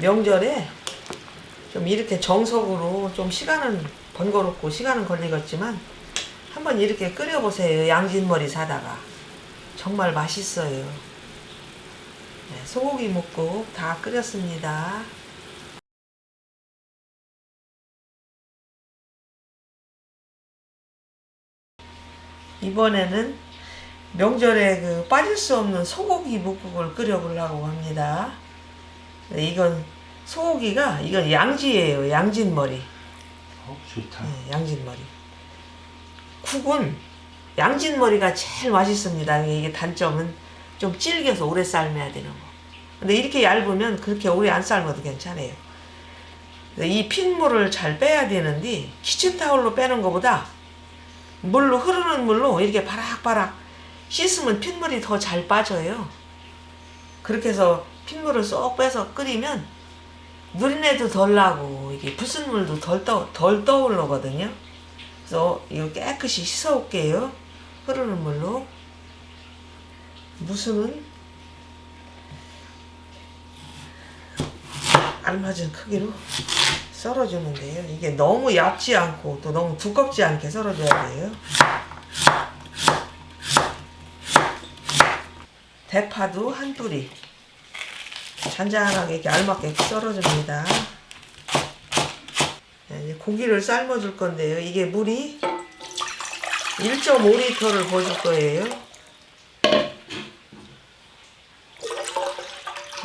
명절에 좀 이렇게 정석으로 좀 시간은 번거롭고 시간은 걸리겠지만 한번 이렇게 끓여보세요. 양진머리 사다가. 정말 맛있어요. 네, 소고기 묵국 다 끓였습니다. 이번에는 명절에 그 빠질 수 없는 소고기 묵국을 끓여보려고 합니다. 네, 이건 소고기가 이건 양지예요. 양진머리. 어, 좋다. 네, 양진머리. 국은 양진머리가 제일 맛있습니다. 이게 단점은 좀 질겨서 오래 삶아야 되는 거. 근데 이렇게 얇으면 그렇게 오래 안 삶아도 괜찮아요. 이 핏물을 잘 빼야 되는데 키친타올로 빼는 것보다 물로 흐르는 물로 이렇게 바락바락 씻으면 핏물이 더 잘 빠져요. 그렇게 해서 핏물을 쏙 빼서 끓이면 누린내도 덜 나고 이게 불순물도 덜, 떠, 덜 떠올라거든요. 그래서 이거 깨끗이 씻어 올게요. 흐르는 물로. 무수는 알맞은 크기로 썰어주는데요. 이게 너무 얇지 않고 또 너무 두껍지 않게 썰어줘야 돼요. 대파도 한 뿌리. 잔잔하게 이렇게 알맞게 썰어줍니다. 네, 이제 고기를 삶아줄 건데요. 이게 물이 1.5리터를 부어줄 거예요.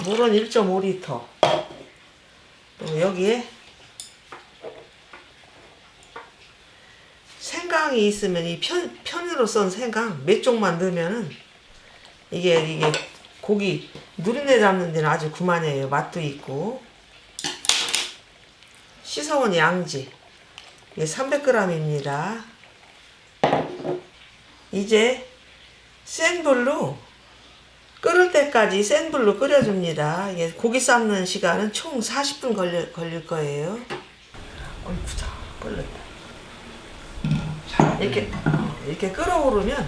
물은 1.5리터. 또 여기에 생강이 있으면 이 편, 편으로 썬 생강 몇 쪽만 넣으면은 이게 이게 고기 누린내 잡는 데는 아주 그만이에요. 맛도 있고. 씻어온 양지. 이게 300g입니다. 이제 센 불로 끓을 때까지 센 불로 끓여줍니다. 이게 고기 삶는 시간은 총 40분 걸려, 걸릴 거예요. 어이구, 자, 끓였다. 잘 이렇게, 어, 이렇게 끓어오르면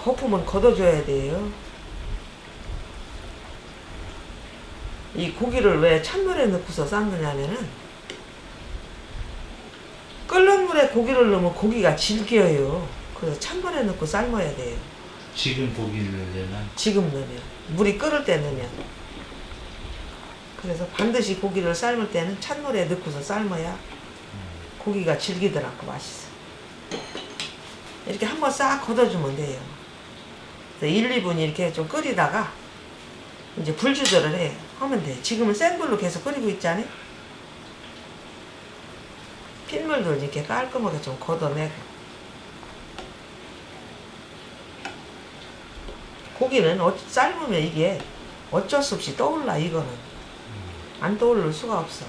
거품은 걷어줘야 돼요. 이 고기를 왜 찬물에 넣고서 삶느냐면은 끓는 물에 고기를 넣으면 고기가 질겨요. 그래서 찬물에 넣고 삶아야 돼요. 지금 고기를 넣으려면? 지금 넣으면. 물이 끓을 때 넣으면. 그래서 반드시 고기를 삶을 때는 찬물에 넣고서 삶아야 고기가 질기더라고 맛있어. 이렇게 한번 싹 걷어주면 돼요. 그래서 1, 2분 이렇게 좀 끓이다가 이제 불 조절을 해 하면 돼. 지금은 센 불로 계속 끓이고 있잖아요 핏물도 이렇게 깔끔하게 좀 걷어내고. 고기는 어, 삶으면 이게 어쩔 수 없이 떠올라 이거는. 안 떠오를 수가 없어.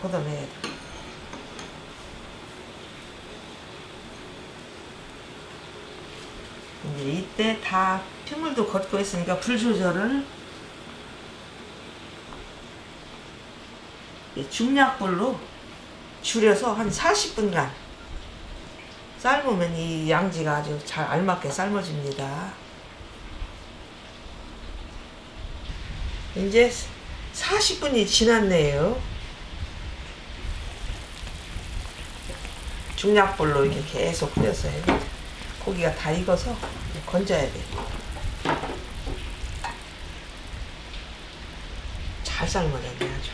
걷어내야 돼. 이제 이때 다 핏물도 걷고 있으니까 불 조절을 중약불로 줄여서 한 40분간 삶으면 이 양지가 아주 잘 알맞게 삶아집니다. 이제 40분이 지났네요. 중약불로 이렇게 계속 끓였어요. 고기가 다 익어서 건져야 돼. 잘 삶아졌네 아주.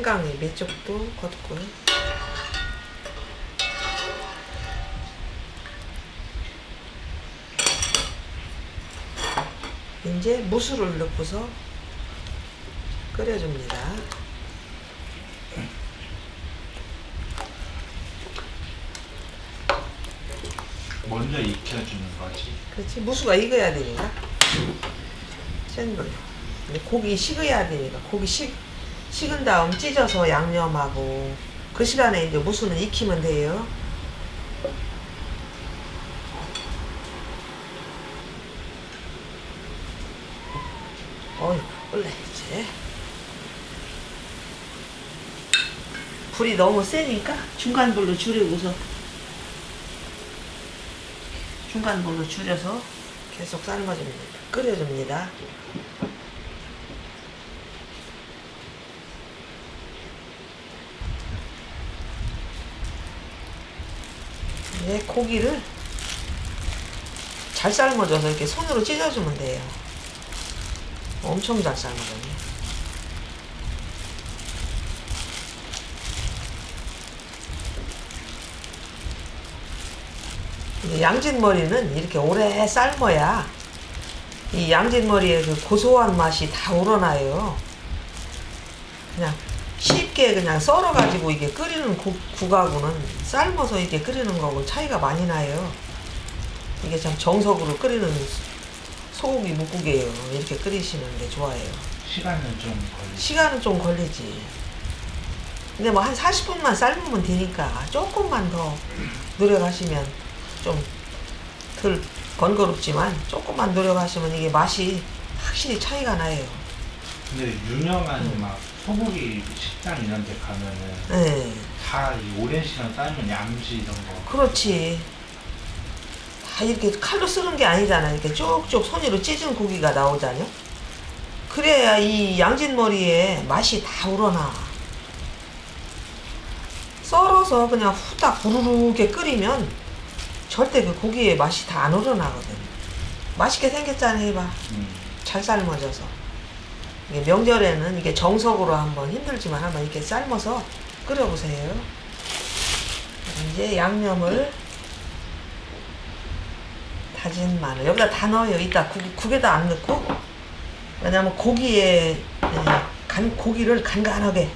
생강이 몇 쪽도 걷고요. 이제 무술을 넣고서 끓여줍니다. 먼저 익혀주는 거지. 그렇지 무수가 익어야 되니까 센 불로. 근데 고기 식어야 되니까 고기 식 식은 다음 찢어서 양념하고 그 시간에 이제 무수는 익히면 돼요. 어이 원래 이제 불이 너무 세니까 중간 불로 줄이고서 중간 불로 줄여서 계속 삶아줍니다. 끓여줍니다. 이제 고기를 잘 삶아줘서 이렇게 손으로 찢어주면 돼요. 엄청 잘. 이제 양진머리는 이렇게 오래 삶아야 이 양진머리의 그 고소한 맛이 다 우러나요. 그냥 쉽게 그냥 썰어가지고 이게 끓이는 국, 국하고는 삶아서 이게 끓이는 거하고 차이가 많이 나요. 이게 참 정석으로 끓이는 소고기 묵국이에요. 이렇게 끓이시는 게 좋아요. 시간은 좀 걸리지. 시간은 좀 걸리지. 근데 뭐 한 40분만 삶으면 되니까 조금만 더 노력하시면 좀 덜 번거롭지만 조금만 노력하시면 이게 맛이 확실히 차이가 나요. 근데 유명한 음. 막 소고기 식당 이런 데 가면은 네, 다 이 오랜 시간 삶은 양지 이런 거 그렇지. 다 이렇게 칼로 쓰는 게 아니잖아. 이렇게 쭉쭉 손으로 찢은 고기가 나오잖아요. 그래야 이 양진머리에 맛이 다 우러나. 썰어서 그냥 후딱 부르르게 끓이면 절대 그 고기의 맛이 다 안 우러나거든. 맛있게 생겼잖아, 해봐. 음. 잘 삶아져서. 명절에는 이게 정석으로 한번 힘들지만 한번 이렇게 삶아서 끓여보세요. 이제 양념을 다진 마늘 여기다 다 넣어요. 이따 국, 국에다 안 넣고 왜냐면 고기에 예, 간 고기를 간간하게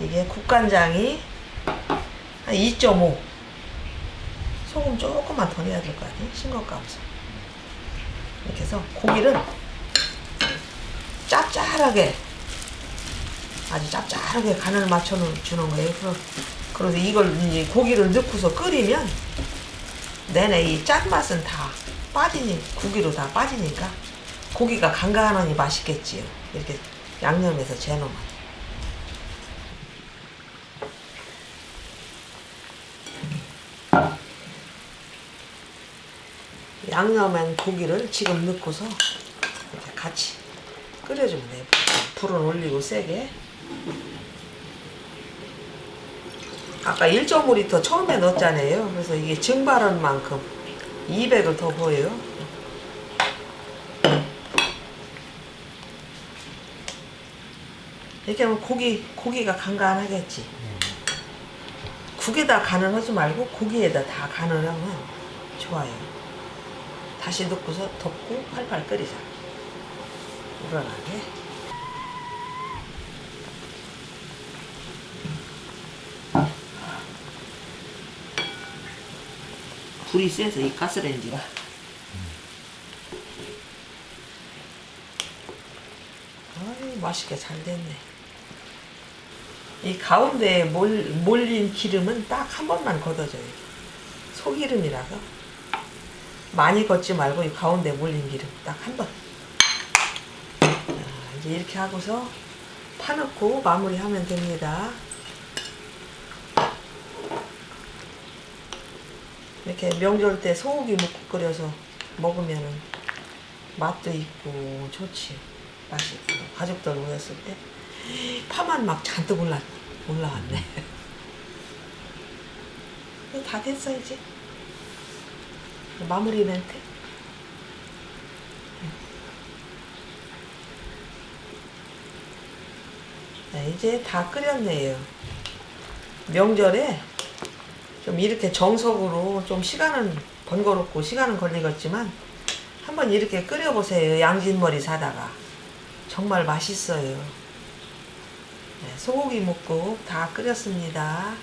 이게 국간장이 한 2.5 소금 조금만 더 넣어야 될거 아니에요? 싱겁고 하면서 이렇게 해서 고기를 짭짤하게 아주 짭짤하게 간을 맞춰 주는 거예요. 그래서 이걸 이제 고기를 넣고서 끓이면 내내 이 짠맛은 다 빠지니 고기로 다 빠지니까 고기가 간간하니 맛있겠지요. 이렇게 양념해서 재놓으면. 양념한 고기를 지금 넣고서 이렇게 같이 끓여주면 돼요. 불은 올리고 세게. 아까 1.5리터 처음에 넣었잖아요. 그래서 이게 증발한 만큼 200을 더 부어요. 이렇게 하면 고기, 고기가 간간하겠지. 국에다 간을 하지 말고 고기에다 다 간을 하면 좋아요. 다시 넣고서 덮고 팔팔 끓이자. 우러나게. 불이 세서 이 가스레인지가. 아유, 맛있게 잘 됐네. 이 가운데에 몰, 몰린 기름은 딱 한 번만 걷어줘요. 소기름이라서. 많이 걷지 말고 이 가운데 몰린 기름 딱 한 번. 자, 이제 이렇게 하고서 파 넣고 마무리하면 됩니다. 이렇게 명절 때 소고기 끓여서 먹으면 맛도 있고 좋지. 맛있고 가족들 모였을 때 파만 막 잔뜩 올라 올라왔네. 다 됐어 이제. 마무리 멘트. 네, 이제 다 끓였네요. 명절에 좀 이렇게 정석으로 좀 시간은 번거롭고 시간은 걸리겠지만 한번 이렇게 끓여보세요. 양진머리 사다가. 정말 맛있어요. 네, 소고기 묵국 다 끓였습니다.